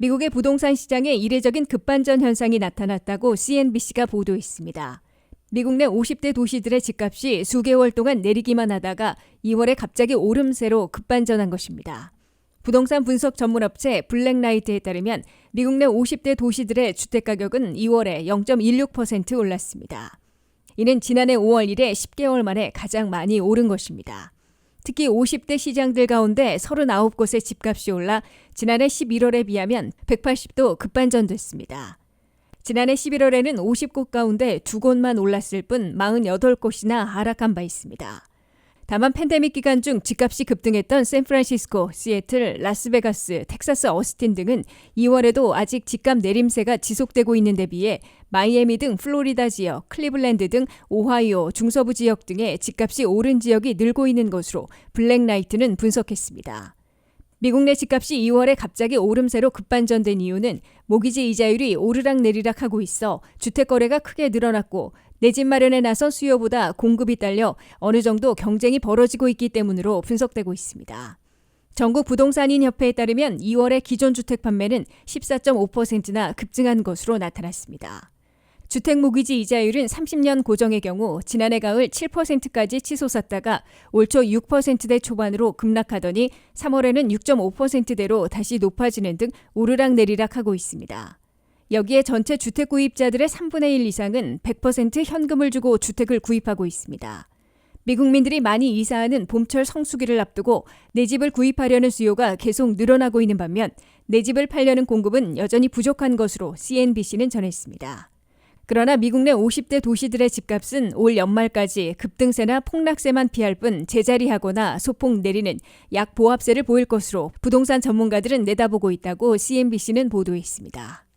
미국의 부동산 시장에 이례적인 급반전 현상이 나타났다고 CNBC가 보도했습니다. 미국 내 50대 도시들의 집값이 수개월 동안 내리기만 하다가 2월에 갑자기 오름세로 급반전한 것입니다. 부동산 분석 전문 업체 블랙라이트에 따르면 미국 내 50대 도시들의 주택 가격은 2월에 0.16% 올랐습니다. 이는 지난해 5월 이래 10개월 만에 가장 많이 오른 것입니다. 특히 50대 시장들 가운데 39곳의 집값이 올라 지난해 11월에 비하면 180도 급반전됐습니다. 지난해 11월에는 50곳 가운데 2곳만 올랐을 뿐 48곳이나 하락한 바 있습니다. 다만 팬데믹 기간 중 집값이 급등했던 샌프란시스코, 시애틀, 라스베가스, 텍사스 어스틴 등은 2월에도 아직 집값 내림세가 지속되고 있는 데 비해 마이애미 등 플로리다 지역, 클리블랜드 등 오하이오, 중서부 지역 등의 집값이 오른 지역이 늘고 있는 것으로 블랙라이트는 분석했습니다. 미국 내 집값이 2월에 갑자기 오름세로 급반전된 이유는 모기지 이자율이 오르락내리락 하고 있어 주택 거래가 크게 늘어났고 내 집 마련에 나선 수요보다 공급이 딸려 어느 정도 경쟁이 벌어지고 있기 때문으로 분석되고 있습니다. 전국 부동산인 협회에 따르면 2월의 기존 주택 판매는 14.5%나 급증한 것으로 나타났습니다. 주택 모기지 이자율은 30년 고정의 경우 지난해 가을 7%까지 치솟았다가 올 초 6%대 초반으로 급락하더니 3월에는 6.5%대로 다시 높아지는 등 오르락내리락 하고 있습니다. 여기에 전체 주택 구입자들의 3분의 1 이상은 100% 현금을 주고 주택을 구입하고 있습니다. 미국민들이 많이 이사하는 봄철 성수기를 앞두고 내 집을 구입하려는 수요가 계속 늘어나고 있는 반면 내 집을 팔려는 공급은 여전히 부족한 것으로 CNBC는 전했습니다. 그러나 미국 내 50대 도시들의 집값은 올 연말까지 급등세나 폭락세만 피할 뿐 제자리하거나 소폭 내리는 약 보합세를 보일 것으로 부동산 전문가들은 내다보고 있다고 CNBC는 보도했습니다.